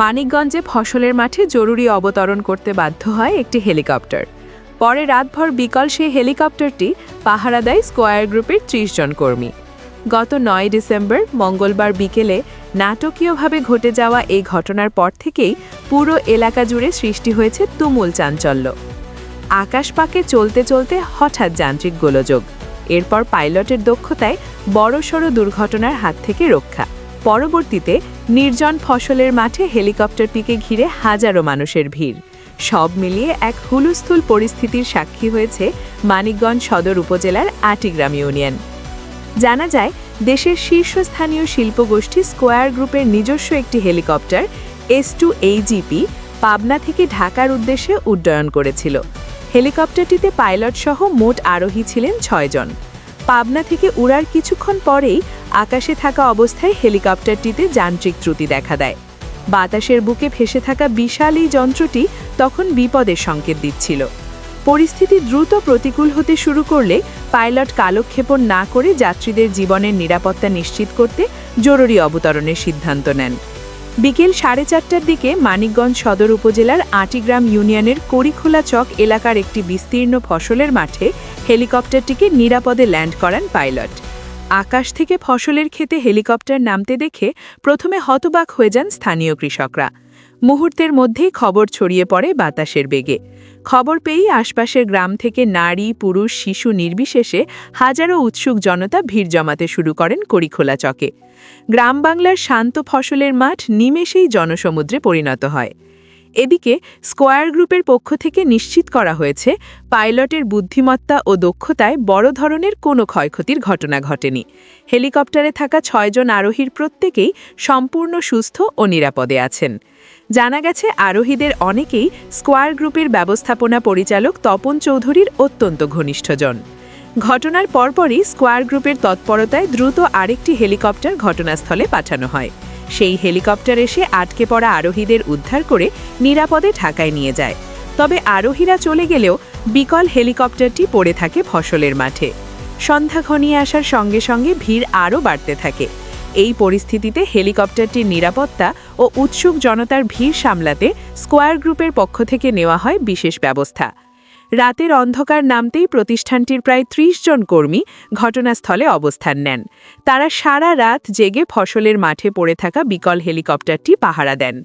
মানিকগঞ্জে ফসলের মাঠে জরুরি অবতরণ করতে বাধ্য হয় একটি হেলিকপ্টার। পরে রাতভর বিকল সেই হেলিকপ্টারটি পাহারা দেয় স্কোয়ার গ্রুপের ত্রিশ জন কর্মী। গত নয় ডিসেম্বর, মঙ্গলবার বিকেলে নাটকীয়ভাবে ঘটে যাওয়া এই ঘটনার পর থেকেই পুরো এলাকা জুড়ে সৃষ্টি হয়েছে তুমুল চাঞ্চল্য। আকাশপাকে চলতে চলতে হঠাৎ যান্ত্রিক গোলযোগ। এরপর পাইলটের দক্ষতায় বড়সড় দুর্ঘটনার হাত থেকে রক্ষা। পরবর্তীতে নির্জন ফসলের মাঠে হেলিকপ্টার পিকে ঘিরে হাজারো মানুষের ভিড়। সব মিলিয়ে এক হুলুস্থুল পরিস্থিতির সাক্ষী হয়েছে মানিকগঞ্জ সদর উপজেলার আটিগ্রাম ইউনিয়ন। জানা যায়, দেশের শীর্ষস্থানীয় শিল্পগোষ্ঠী স্কোয়ার গ্রুপের নিজস্ব একটি helicopter S two AGP Pabna থেকে ঢাকার উদ্দেশ্যে উড্ডয়ন করেছিল। হেলিকপ্টারটিতে পাইলট সহ মোট আরোহী ছিলেন ছয়জন। পাবনা থেকে উড়ার কিছুক্ষণ পরেই আকাশে থাকা অবস্থায় হেলিকপ্টারটিতে যান্ত্রিক ত্রুটি দেখা দেয়। বাতাসের বুকে ভেসে থাকা বিশাল এই যন্ত্রটি তখন বিপদের সংকেত দিচ্ছিল। পরিস্থিতি দ্রুত প্রতিকূল হতে শুরু করলে পাইলট কালক্ষেপণ না করে যাত্রীদের জীবনের নিরাপত্তা নিশ্চিত করতে জরুরি অবতরণের সিদ্ধান্ত নেন। বিকেল সাড়ে চারটার দিকে মানিকগঞ্জ সদর উপজেলার আটিগ্রাম ইউনিয়নের করিখোলা চক এলাকার একটি বিস্তীর্ণ ফসলের মাঠে হেলিকপ্টারটিকে নিরাপদে ল্যান্ড করান পাইলট। আকাশ থেকে ফসলের ক্ষেতে হেলিকপ্টার নামতে দেখে প্রথমে হতবাক হয়ে যান স্থানীয় কৃষকরা। মুহূর্তের মধ্যেই খবর ছড়িয়ে পড়ে বাতাসের বেগে। খবর পেয়েই আশপাশের গ্রাম থেকে নারী, পুরুষ, শিশু নির্বিশেষে হাজারো উৎসুক জনতা ভিড় জমাতে শুরু করেন করিখোলা চকে। গ্রাম বাংলার শান্ত ফসলের মাঠ নিমেষেই জনসমুদ্রে পরিণত হয়। এদিকে স্কোয়ার গ্রুপের পক্ষ থেকে নিশ্চিত করা হয়েছে, পাইলটের বুদ্ধিমত্তা ও দক্ষতায় বড় ধরনের কোনো ক্ষয়ক্ষতির ঘটনা ঘটেনি। হেলিকপ্টারে থাকা ছয়জন আরোহীর প্রত্যেকেই সম্পূর্ণ সুস্থ ও নিরাপদে আছেন। জানা গেছে, আরোহীদের অনেকেই স্কোয়ার গ্রুপের ব্যবস্থাপনা পরিচালক তপন চৌধুরীর অত্যন্ত ঘনিষ্ঠজন। ঘটনার পরপরই স্কোয়ার গ্রুপের তৎপরতায় দ্রুত আরেকটি হেলিকপ্টার ঘটনাস্থলে পাঠানো হয়। সেই হেলিকপ্টার এসে আটকে পড়া আরোহীদের উদ্ধার করে নিরাপদে ঢাকায় নিয়ে যায়। তবে আরোহীরা চলে গেলেও বিকল হেলিকপ্টারটি পড়ে থাকে ফসলের মাঠে। সন্ধ্যা ঘনিয়ে আসার সঙ্গে সঙ্গে ভিড় আরও বাড়তে থাকে। এই পরিস্থিতিতে হেলিকপ্টারটির নিরাপত্তা ও উৎসুক জনতার ভিড় সামলাতে স্কোয়ার গ্রুপের পক্ষ থেকে নেওয়া হয় বিশেষ ব্যবস্থা। রাতের অন্ধকার নামতেই প্রতিষ্ঠানটির প্রায় ত্রিশ জন কর্মী ঘটনাস্থলে অবস্থান নেন। তারা সারা রাত জেগে ফসলের মাঠে পড়ে থাকা বিকল হেলিকপ্টারটি পাহারা দেন।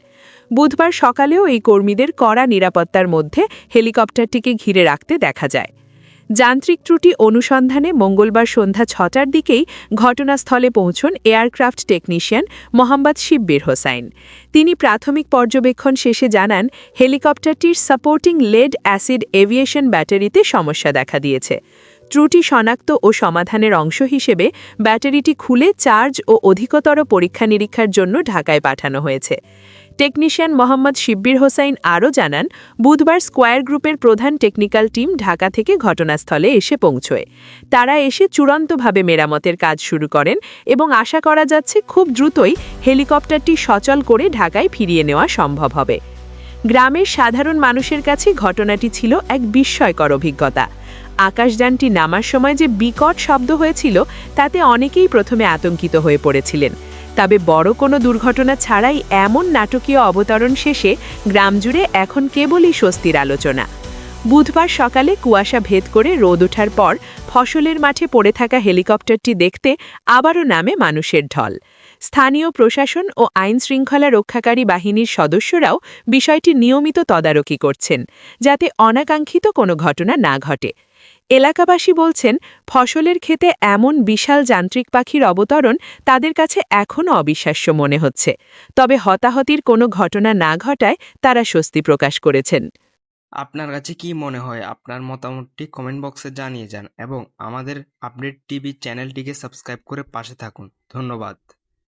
বুধবার সকালেও এই কর্মীদের কড়া নিরাপত্তার মধ্যে হেলিকপ্টারটিকে ঘিরে রাখতে দেখা যায়। যান্ত্রিক ত্রুটি অনুসন্ধানে মঙ্গলবার সন্ধ্যা ছটার দিকেই ঘটনাস্থলে পৌঁছন এয়ারক্রাফট টেকনিশিয়ান মোহাম্মদ শিব্বির হোসাইন। তিনি প্রাথমিক পর্যবেক্ষণ শেষে জানান, হেলিকপ্টারটির সাপোর্টিং লেড অ্যাসিড এভিয়েশন ব্যাটারিতে সমস্যা দেখা দিয়েছে। ত্রুটি শনাক্ত ও সমাধানের অংশ হিসেবে ব্যাটারিটি খুলে চার্জ ও অধিকতর পরীক্ষা নিরীক্ষার জন্য ঢাকায় পাঠানো হয়েছে। টেকনিশিয়ান মোহাম্মদ শিব্বির হোসাইন আরও জানান, বুধবার স্কোয়ার গ্রুপের প্রধান টেকনিক্যাল টিম ঢাকা থেকে ঘটনাস্থলে এসে পৌঁছয়। তারা এসে চূড়ান্তভাবে মেরামতের কাজ শুরু করেন এবং আশা করা যাচ্ছে খুব দ্রুতই হেলিকপ্টারটি সচল করে ঢাকায় ফিরিয়ে নেওয়া সম্ভব হবে। গ্রামের সাধারণ মানুষের কাছে ঘটনাটি ছিল এক বিস্ময়কর অভিজ্ঞতা। আকাশযানটি নামার সময় যে বিকট শব্দ হয়েছিল, তাতে অনেকেই প্রথমে আতঙ্কিত হয়ে পড়েছিলেন। তবে বড় কোনো দুর্ঘটনা ছাড়াই এমন নাটকীয় অবতরণ শেষে গ্রাম জুড়ে এখন কেবলই স্বস্তির আলোচনা। বুধবার সকালে কুয়াশা ভেদ করে রোদ ওঠার পর ফসলের মাঠে পড়ে থাকা হেলিকপ্টারটি দেখতে আবারও নামে মানুষের ঢল। স্থানীয় প্রশাসন ও আইন শৃঙ্খলা রক্ষাকারী বাহিনীর সদস্যরাও বিষয়টি নিয়মিত তদারকি করছেন, যাতে অনাকাঙ্ক্ষিত কোনো ঘটনা না ঘটে। এলাকাবাসী বলছেন, ফসলের ক্ষেতে এমন বিশাল যান্ত্রিক পাখির অবতরণ তাদের কাছে এখনও অবিশ্বাস্য মনে হচ্ছে। তবে হতাহতির কোনো ঘটনা না ঘটায় তারা স্বস্তি প্রকাশ করেছেন। আপনার কাছে কি মনে হয়? আপনার মতামতটি কমেন্ট বক্সে জানিয়ে যান এবং আমাদের আপডেট টিভি চ্যানেলটিকে সাবস্ক্রাইব করে পাশে থাকুন। ধন্যবাদ।